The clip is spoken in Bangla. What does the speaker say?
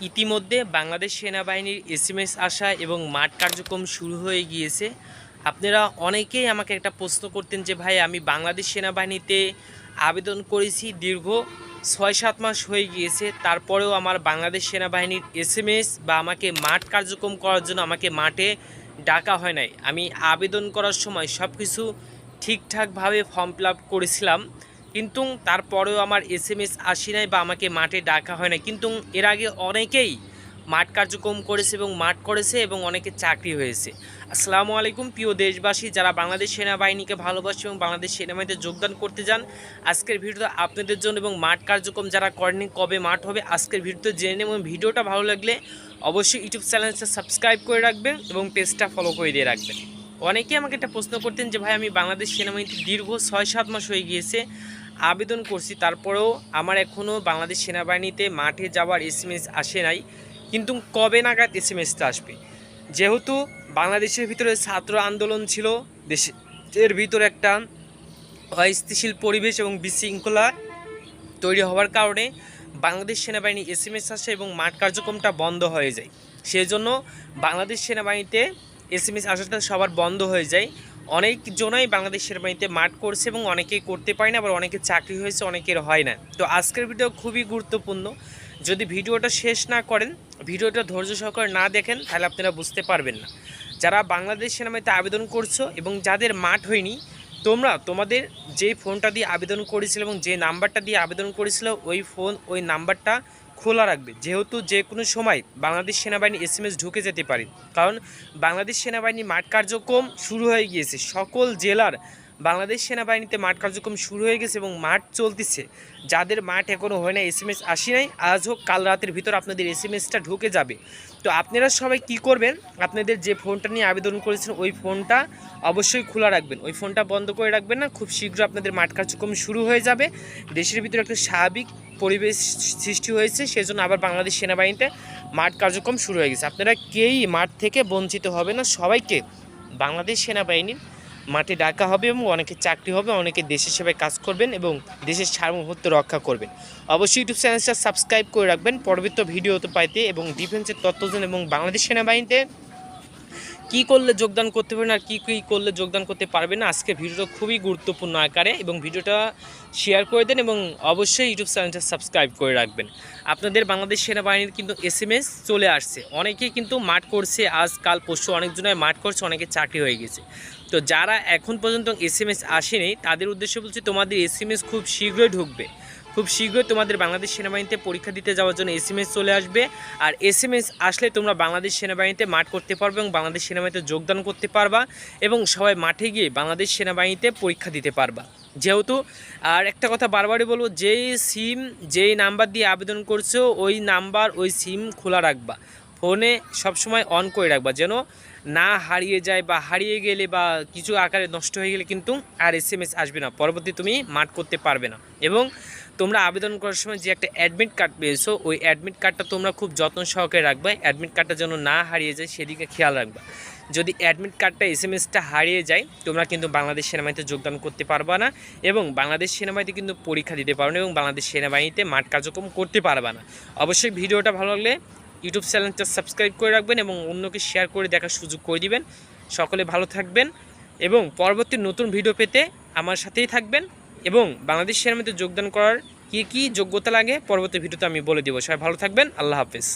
ইতিমধ্যে বাংলাদেশ সেনাবাহিনীর এসএমএস আসা এবং মাঠ কার্যক্রম শুরু হয়ে গিয়েছে। আপনারা অনেকেই আমাকে একটা প্রশ্ন করতেন যে, ভাই, আমি বাংলাদেশ সেনাবাহিনীতে আবেদন করেছি দীর্ঘ ছয় সাত মাস হয়ে গিয়েছে। তারপরেও আমার বাংলাদেশ সেনাবাহিনীর এসএমএস বা আমাকে মাঠ কার্যক্রম করার জন্য আমাকে মাঠে ডাকা হয় নাই। আমি আবেদন করার সময় সব কিছু ঠিকঠাকভাবে ফর্ম ফিল করেছিলাম। কিন্তু তারপরেও আমার এস এম এস আসি নাই বা আমাকে মাঠে ডাকা হয় না কিন্তু এর আগে অনেকেই মাঠ কার্যক্রম করেছে এবং মাঠ করেছে এবং অনেকে চাকরি হয়েছে। আসসালামু আলাইকুম, প্রিয় দেশবাসী, যারা বাংলাদেশ সেনাবাহিনীকে ভালোবাসে এবং বাংলাদেশ সেনাবাহিনীতে যোগদান করতে যান, আজকের ভিডিওটা আপনাদের জন্য এবং মাঠ কার্যক্রম যারা করেনি, কবে মাঠ হবে, আজকের ভিডিওতে জেনে নেব এবং ভিডিওটা ভালো লাগলে অবশ্যই ইউটিউব চ্যানেলটা সাবস্ক্রাইব করে রাখবেন এবং পেজটা ফলো করে দিয়ে রাখবেন। অনেকেই আমাকে একটা প্রশ্ন করতেন যে, ভাই, আমি বাংলাদেশ সেনাবাহিনীতে দীর্ঘ ছয় সাত মাস হয়ে গিয়েছে আবেদন করছি। তারপরেও আমার এখনও বাংলাদেশ সেনাবাহিনীতে মাঠে যাওয়ার এসএমএস আসে নাই। কিন্তু কবে নাগাদ এসএমএসটা আসবে? যেহেতু বাংলাদেশের ভিতরে ছাত্র আন্দোলন ছিল, দেশের ভিতরে একটা অস্থিতিশীল পরিবেশ এবং বিশৃঙ্খলা তৈরি হওয়ার কারণে বাংলাদেশ সেনাবাহিনী এসএমএস আসে এবং মাঠ কার্যক্রমটা বন্ধ হয়ে যায়। সেই জন্য বাংলাদেশ সেনাবাহিনীতে এসএমএস আসাটা সবার বন্ধ হয়ে যায়। অনেকজনাই বাংলাদেশ সেনাবাহিনীতে মাঠ করছে এবং অনেকেই করতে পারে না, আবার অনেকে চাকরি হয়েছে, অনেকের হয় না। তো আজকের ভিডিও খুবই গুরুত্বপূর্ণ। যদি ভিডিওটা শেষ না করেন, ভিডিওটা ধৈর্য সহকারে না দেখেন, তাহলে আপনারা বুঝতে পারবেন না। যারা বাংলাদেশ সেনাবাহিনীতে আবেদন করছ এবং যাদের মাঠ হয়নি, তোমরা, তোমাদের যে ফোনটা দিয়ে আবেদন করেছিল এবং যে নাম্বারটা দিয়ে আবেদন করেছিল, ওই ফোন, ওই নাম্বারটা খোলা রাখবে। যেহেতু যে কোনো সময় বাংলাদেশ সেনাবাহিনী এস এম ঢুকে যেতে পারে। কারণ বাংলাদেশ সেনাবাহিনী মাঠ কার্যক্রম শুরু হয়ে গিয়েছে। সকল জেলার বাংলাদেশ সেনাবাহিনীতে মাঠ কার্যক্রম শুরু হয়ে গেছে এবং মাঠ চলতেছে। যাদের মাঠ এখনও হয় না এস এম এস আসি নাই, আজ হোক কাল রাতের ভিতর আপনাদের এস এম এসটা ঢুকে যাবে। তো আপনারা সবাই কি করবেন? আপনাদের যে ফোনটা নিয়ে আবেদন করেছেন, ওই ফোনটা অবশ্যই খোলা রাখবেন। ওই ফোনটা বন্ধ করে রাখবেন না, খুব শীঘ্র আপনাদের মাঠ কার্যক্রম শুরু হয়ে যাবে। দেশের ভিতরে একটা স্বাভাবিক পরিবেশ সৃষ্টি হয়েছে, সেজন্য আবার বাংলাদেশ সেনাবাহিনীতে মাঠ কার্যক্রম শুরু হয়ে গেছে। আপনারা কেই মাঠ থেকে বঞ্চিত হবে না, সবাইকে বাংলাদেশ সেনাবাহিনীর মাঠে ডাকা হবে এবং অনেকে চাকরি হবে, অনেকে দেশের সেবায় কাজ করবেন এবং দেশের সার্বভৌমত্ব রক্ষা করবেন। অবশ্যই ইউটিউব চ্যানেলটা সাবস্ক্রাইব করে রাখবেন। পরবর্তী ভিডিও তো পাইতে এবং ডিফেন্সের তত্ত্বজন এবং বাংলাদেশ সেনাবাহিনীতে কি করলে যোগদান করতে পারবেন আর কী কী করলে যোগদান করতে পারবেন আজকে ভিডিওটা খুবই গুরুত্বপূর্ণ আকারে এবং ভিডিওটা শেয়ার করে দেন এবং অবশ্যই ইউটিউব চ্যানেলটা সাবস্ক্রাইব করে রাখবেন। আপনাদের বাংলাদেশ সেনাবাহিনীর কিন্তু এস এম এস চলে আসছে। অনেকেই কিন্তু মাঠ করছে, আজ, কাল, পরশু অনেকজনের মাঠ করছে অনেকে চাকরি হয়ে গেছে। তো যারা এখন পর্যন্ত এস এম এস আসেনি, তাদের উদ্দেশ্যে বলছি তোমাদের এস এম এস খুব শীঘ্রই ঢুকবে। খুব শীঘ্রই তোমাদের বাংলাদেশ সেনাবাহিনীতে পরীক্ষা দিতে যাওয়ার জন্য এস এম এস চলে আসবে। আর এস এম এস আসলে তোমরা বাংলাদেশ সেনাবাহিনীতে মাঠ করতে পারবে এবং বাংলাদেশ সেনাবাহিনীতে যোগদান করতে পারবা এবং সবাই মাঠে গিয়ে বাংলাদেশ সেনাবাহিনীতে পরীক্ষা দিতে পারবা। যেহেতু, আর একটা কথা বারবারই বলব, যেই সিম যেই নাম্বার দিয়ে আবেদন করছ, ওই নাম্বার, ওই সিম খোলা রাখবা। ফোনে সবসময় অন করে রাখবা, যেন না হারিয়ে যায় বা হারিয়ে গেলে বা কিছু আকারে নষ্ট হয়ে গেলে কিন্তু আর এস এম এস আসবে না। পরবর্তী তুমি মাঠ করতে পারবে না। এবং তোমরা আবেদন করার সময় যে একটা অ্যাডমিট কার্ড পেয়েছ, ওই অ্যাডমিট কার্ডটা তোমরা খুব যত্ন সহকারে রাখবে। অ্যাডমিট কার্ডটা যেন না হারিয়ে যায় সেদিকে খেয়াল রাখবা। যদি অ্যাডমিট কার্ডটা এস এম এসটা হারিয়ে যায়, তোমরা কিন্তু বাংলাদেশ সেনাবাহিনীতে যোগদান করতে পারবা না এবং বাংলাদেশ সেনাবাহিনীতে কিন্তু পরীক্ষা দিতে পারবে না এবং বাংলাদেশ সেনাবাহিনীতে মাঠ কার্যক্রম করতে পারবা না। অবশ্যই ভিডিওটা ভালো লাগলে ইউটিউব চ্যানেলটা সাবস্ক্রাইব করে রাখবেন এবং অন্যকে শেয়ার করে দেখার সুযোগ করে দিবেন। সকলে ভালো থাকবেন এবং পরবর্তী নতুন ভিডিও পেতে আমার সাথেই থাকবেন এবং বাংলাদেশ শেয়ার মধ্যে যোগদান করার কী কী যোগ্যতা লাগে পরবর্তী ভিডিওতে আমি বলে দেবো। সবাই ভালো থাকবেন, আল্লাহ হাফেজ।